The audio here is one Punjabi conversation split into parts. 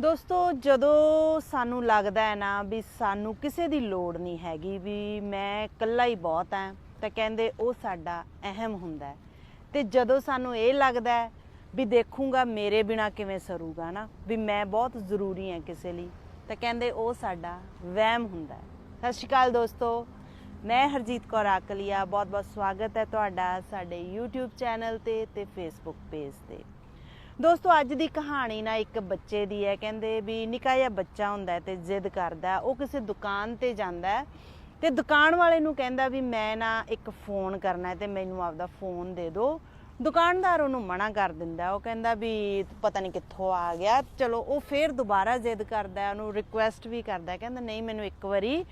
ਦੋਸਤੋ, ਜਦੋਂ ਸਾਨੂੰ ਲੱਗਦਾ ਹੈ ਨਾ ਵੀ ਸਾਨੂੰ ਕਿਸੇ ਦੀ ਲੋੜ ਨਹੀਂ ਹੈਗੀ, ਵੀ ਮੈਂ ਇਕੱਲਾ ਹੀ ਬਹੁਤ ਹਾਂ, ਤਾਂ ਕਹਿੰਦੇ ਉਹ ਸਾਡਾ ਅਹਿਮ ਹੁੰਦਾ ਹੈ। ਤੇ ਜਦੋਂ ਸਾਨੂੰ ਇਹ ਲੱਗਦਾ ਹੈ ਵੀ ਦੇਖੂੰਗਾ ਮੇਰੇ ਬਿਨਾ ਕਿਵੇਂ ਸਰੂਗਾ ਨਾ, ਵੀ ਮੈਂ ਬਹੁਤ ਜ਼ਰੂਰੀ ਹਾਂ ਕਿਸੇ ਲਈ, ਤਾਂ ਕਹਿੰਦੇ ਉਹ ਸਾਡਾ ਵਹਿਮ ਹੁੰਦਾ ਸਤਿ ਸ਼੍ਰੀ ਅਕਾਲ ਦੋਸਤੋ, ਮੈਂ ਹਰਜੀਤ ਕੌਰ ਆਕਲੀਆ ਬਹੁਤ ਬਹੁਤ ਸਵਾਗਤ ਹੈ ਤੁਹਾਡਾ ਸਾਡੇ YouTube ਚੈਨਲ ਤੇ ਤੇ Facebook ਪੇਜ ਤੇ। ਦੋਸਤੋ, ਅੱਜ ਦੀ ਕਹਾਣੀ ਨਾ ਇੱਕ ਬੱਚੇ ਦੀ ਹੈ। ਕਹਿੰਦੇ ਵੀ ਨਿੱਕਾ ਜਿਹਾ ਬੱਚਾ ਹੁੰਦਾ ਹੈ ਤੇ ਜ਼ਿੱਦ ਕਰਦਾ ਉਹ ਕਿਸੇ ਦੁਕਾਨ ਤੇ ਜਾਂਦਾ ਹੈ ਤੇ ਦੁਕਾਨ ਵਾਲੇ ਨੂੰ ਕਹਿੰਦਾ ਵੀ ਮੈਂ ਨਾ ਇੱਕ ਫੋਨ ਕਰਨਾ ਹੈ ਤੇ ਮੈਨੂੰ ਆਪਦਾ ਫੋਨ ਦੇ ਦਿਓ। ਦੁਕਾਨਦਾਰ ਉਹਨੂੰ ਮਨਾ ਕਰ ਦਿੰਦਾ ਉਹ ਕਹਿੰਦਾ ਵੀ ਪਤਾ ਨਹੀਂ ਕਿੱਥੋਂ ਆ ਗਿਆ। ਚਲੋ, ਉਹ ਫੇਰ ਦੁਬਾਰਾ ਜ਼ਿੱਦ ਕਰਦਾ ਉਹਨੂੰ ਰਿਕੁਐਸਟ ਵੀ ਕਰਦਾ ਕਹਿੰਦਾ, ਨਹੀਂ, ਮੈਨੂੰ ਇੱਕ ਵਾਰੀ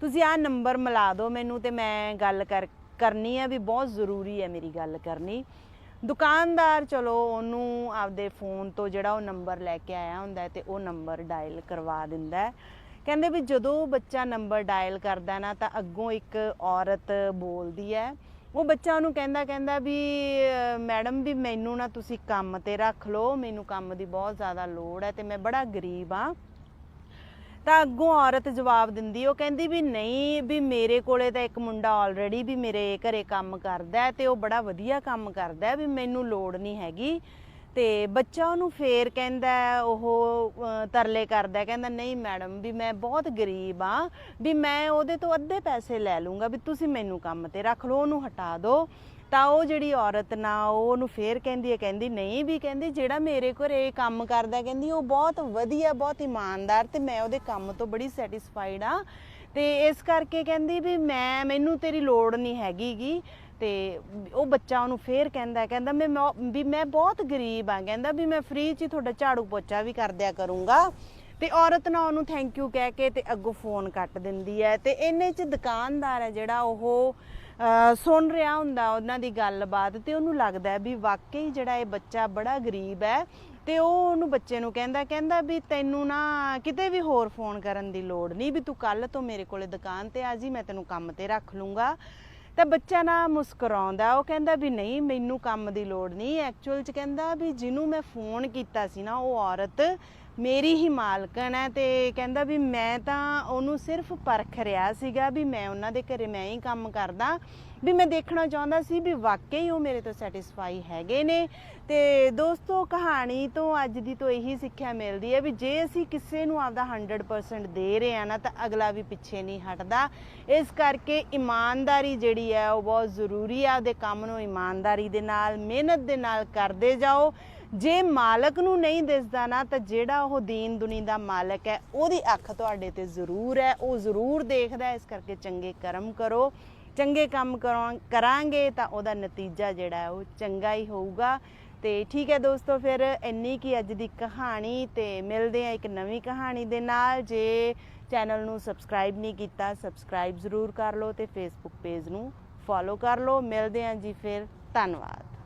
ਤੁਸੀਂ ਆਹ ਨੰਬਰ ਮਿਲਾ ਦਿਓ ਮੈਨੂੰ ਤੇ ਮੈਂ ਗੱਲ ਕਰ, ਕਰਨੀ ਹੈ ਵੀ ਬਹੁਤ ਜ਼ਰੂਰੀ ਹੈ ਮੇਰੀ ਗੱਲ ਕਰਨੀ। ਦੁਕਾਨਦਾਰ, ਚਲੋ ਉਹਨੂੰ ਆਪਦੇ ਫੋਨ ਤੋਂ ਜਿਹੜਾ ਉਹ ਨੰਬਰ ਲੈ ਕੇ ਆਇਆ ਹੁੰਦਾ ਹੈ ਤੇ ਉਹ ਨੰਬਰ ਡਾਇਲ ਕਰਵਾ ਦਿੰਦਾ ਕਹਿੰਦੇ ਵੀ ਜਦੋਂ ਬੱਚਾ ਨੰਬਰ ਡਾਇਲ ਕਰਦਾ ਨਾ ਤਾਂ ਅੱਗੋਂ ਇੱਕ ਔਰਤ ਬੋਲਦੀ ਹੈ। ਉਹ ਬੱਚਾ ਉਹਨੂੰ ਕਹਿੰਦਾ ਕਹਿੰਦਾ ਵੀ ਮੈਡਮ ਵੀ ਮੈਨੂੰ ਨਾ ਤੁਸੀਂ ਕੰਮ ਤੇ ਰੱਖ ਲਓ, ਮੈਨੂੰ ਕੰਮ ਦੀ ਬਹੁਤ ਜ਼ਿਆਦਾ ਲੋੜ ਹੈ ਤੇ ਮੈਂ ਬੜਾ ਗਰੀਬ ਆ ਤਾਂ ਅੱਗੋਂ ਔਰਤ ਜਵਾਬ ਦਿੰਦੀ, ਉਹ ਕਹਿੰਦੀ ਵੀ ਨਹੀਂ, ਵੀ ਮੇਰੇ ਕੋਲੇ ਤਾਂ ਇੱਕ ਮੁੰਡਾ ਆਲਰੇਡੀ ਵੀ ਮੇਰੇ ਘਰੇ ਕੰਮ ਕਰਦਾ ਤੇ ਉਹ ਬੜਾ ਵਧੀਆ ਕੰਮ ਕਰਦਾ ਵੀ ਮੈਨੂੰ ਲੋੜ ਨਹੀਂ ਹੈਗੀ। ਤੇ ਬੱਚਾ ਉਹਨੂੰ ਫੇਰ ਕਹਿੰਦਾ, ਉਹ ਤਰਲੇ ਕਰਦਾ, ਕਹਿੰਦਾ, ਨਹੀਂ ਮੈਡਮ, ਵੀ ਮੈਂ ਬਹੁਤ ਗਰੀਬ ਆ, ਵੀ ਮੈਂ ਉਹਦੇ ਤੋਂ ਅੱਧੇ ਪੈਸੇ ਲੈ ਲੂੰਗਾ, ਵੀ ਤੁਸੀਂ ਮੈਨੂੰ ਕੰਮ ਤੇ ਰੱਖ ਲਓ, ਉਹਨੂੰ ਹਟਾ ਦਿਓ ਤਾਂ ਉਹ ਜਿਹੜੀ ਔਰਤ ਨਾ, ਉਹ ਉਹਨੂੰ ਫੇਰ ਕਹਿੰਦੀ ਹੈ, ਕਹਿੰਦੀ, ਨਹੀਂ ਵੀ, ਕਹਿੰਦੀ, ਜਿਹੜਾ ਮੇਰੇ ਘਰੇ ਕੰਮ ਕਰਦਾ ਕਹਿੰਦੀ, ਉਹ ਬਹੁਤ ਵਧੀਆ, ਬਹੁਤ ਇਮਾਨਦਾਰ ਤੇ ਮੈਂ ਉਹਦੇ ਕੰਮ ਤੋਂ ਬੜੀ ਸੈਟੀਸਫਾਈਡ ਆ। ਤੇ ਇਸ ਕਰਕੇ ਕਹਿੰਦੀ ਵੀ ਮੈਂ, ਮੈਨੂੰ ਤੇਰੀ ਲੋੜ ਨਹੀਂ ਹੈਗੀਗੀ। ਤੇ ਉਹ ਬੱਚਾ ਉਹਨੂੰ ਫੇਰ ਕਹਿੰਦਾ ਕਹਿੰਦਾ ਮੈਂ ਵੀ ਮੈਂ ਬਹੁਤ ਗਰੀਬ ਆ, ਕਹਿੰਦਾ ਵੀ ਮੈਂ ਫ੍ਰੀ ਚ ਹੀ ਤੁਹਾਡਾ ਝਾੜੂ ਪੋਚਾ ਵੀ ਕਰ ਦਿਆ ਕਰੂੰਗਾ। ਤੇ ਔਰਤ ਨਾ ਉਹਨੂੰ ਥੈਂਕ ਯੂ ਕਹਿ ਕੇ ਤੇ ਅੱਗੋਂ ਫੋਨ ਕੱਟ ਦਿੰਦੀ ਹੈ ਤੇ ਇੰਨੇ ਚ ਦੁਕਾਨਦਾਰ ਹੈ ਜਿਹੜਾ ਉਹ ਸੁਣ ਰਿਹਾ ਹੁੰਦਾ ਉਹਨਾਂ ਦੀ ਗੱਲਬਾਤ ਤੇ ਉਹਨੂੰ ਲੱਗਦਾ ਵੀ ਵਾਕਈ ਜਿਹੜਾ ਇਹ ਬੱਚਾ ਬੜਾ ਗਰੀਬ ਹੈ ਤੇ ਉਹ ਉਹਨੂੰ ਬੱਚੇ ਨੂੰ ਕਹਿੰਦਾ ਕਹਿੰਦਾ ਵੀ ਤੈਨੂੰ ਨਾ ਕਿਤੇ ਵੀ ਹੋਰ ਫੋਨ ਕਰਨ ਦੀ ਲੋੜ ਨਹੀਂ, ਵੀ ਤੂੰ ਕੱਲ ਤੋਂ ਮੇਰੇ ਕੋਲੇ ਦੁਕਾਨ ਤੇ ਆ ਜੀ, ਮੈਂ ਤੈਨੂੰ ਕੰਮ ਤੇ ਰੱਖ ਲੂੰਗਾ। ਤਾਂ ਬੱਚਾ ਨਾ ਮੁਸਕਰਾਉਂਦਾ। ਉਹ ਕਹਿੰਦਾ ਵੀ ਨਹੀਂ, ਮੈਨੂੰ ਕੰਮ ਦੀ ਲੋੜ ਨਹੀਂ। ਐਕਚੁਅਲ ਚ ਕਹਿੰਦਾ ਵੀ ਜਿਹਨੂੰ ਮੈਂ ਫੋਨ ਕੀਤਾ ਸੀ ਨਾ, ਉਹ ਔਰਤ ਮੇਰੀ ਹੀ ਮਾਲਕਣ ਹੈ ਤੇ ਕਹਿੰਦਾ ਵੀ ਮੈਂ ਤਾਂ ਉਹਨੂੰ ਸਿਰਫ ਪਰਖ ਰਿਹਾ ਸੀਗਾ ਵੀ ਮੈਂ ਉਹਨਾਂ ਦੇ ਘਰੇ ਮੈਂ ਹੀ ਕੰਮ ਕਰਦਾ, ਵੀ ਮੈਂ ਦੇਖਣਾ ਚਾਹੁੰਦਾ ਸੀ ਵੀ ਵਾਕਈ ਉਹ ਮੇਰੇ ਤੋਂ ਸੈਟੀਸਫਾਈ ਹੈਗੇ ਨੇ। ਤੇ ਦੋਸਤੋ, ਕਹਾਣੀ ਤੋਂ ਅੱਜ ਦੀ ਤੋਂ ਇਹੀ ਸਿੱਖਿਆ ਮਿਲਦੀ ਹੈ ਵੀ ਜੇ ਅਸੀਂ ਕਿਸੇ ਨੂੰ ਆਪਦਾ 100% ਦੇ ਰਹੇ ਆ ਨਾ, ਤਾਂ ਅਗਲਾ ਵੀ ਪਿੱਛੇ ਨਹੀਂ ਹਟਦਾ। ਇਸ ਕਰਕੇ ਇਮਾਨਦਾਰੀ ਜਿਹੜੀ ਹੈ, ਉਹ ਬਹੁਤ ਜ਼ਰੂਰੀ ਆ ਉਹਦੇ ਕੰਮ ਨੂੰ ਇਮਾਨਦਾਰੀ ਦੇ ਨਾਲ, ਮਿਹਨਤ ਦੇ ਨਾਲ ਕਰਦੇ ਜਾਓ। ਜੇ ਮਾਲਕ ਨੂੰ ਨਹੀਂ ਦਿਸਦਾ ਨਾ, ਤਾਂ ਜਿਹੜਾ ਉਹ ਦੀਨ ਦੁਨੀ ਦਾ ਮਾਲਕ ਹੈ, ਉਹਦੀ ਅੱਖ ਤੁਹਾਡੇ ਤੇ ਜ਼ਰੂਰ ਹੈ। ਉਹ ਜ਼ਰੂਰ ਦੇਖਦਾ ਇਸ ਕਰਕੇ ਚੰਗੇ ਕਰਮ ਕਰੋ। ਚੰਗੇ ਕੰਮ ਕਰੋ- ਕਰਾਂਗੇ ਤਾਂ ਉਹਦਾ ਨਤੀਜਾ ਜਿਹੜਾ ਉਹ ਚੰਗਾ ਹੀ ਹੋਊਗਾ। ਤੇ ਠੀਕ ਹੈ ਦੋਸਤੋ, ਫਿਰ ਇੰਨੀ ਕੀ ਅੱਜ ਦੀ ਕਹਾਣੀ ਤੇ ਮਿਲਦੇ ਆ ਇੱਕ ਨਵੀਂ ਕਹਾਣੀ ਦੇ ਨਾਲ। ਜੇ ਚੈਨਲ ਨੂੰ ਸਬਸਕ੍ਰਾਈਬ ਨਹੀਂ ਕੀਤਾ, ਸਬਸਕ੍ਰਾਈਬ ਜ਼ਰੂਰ ਕਰ ਲਓ ਤੇ ਫੇਸਬੁੱਕ ਪੇਜ ਨੂੰ ਫੋਲੋ ਕਰ ਲਓ। ਮਿਲਦੇ ਆ ਜੀ ਫਿਰ। ਧੰਨਵਾਦ।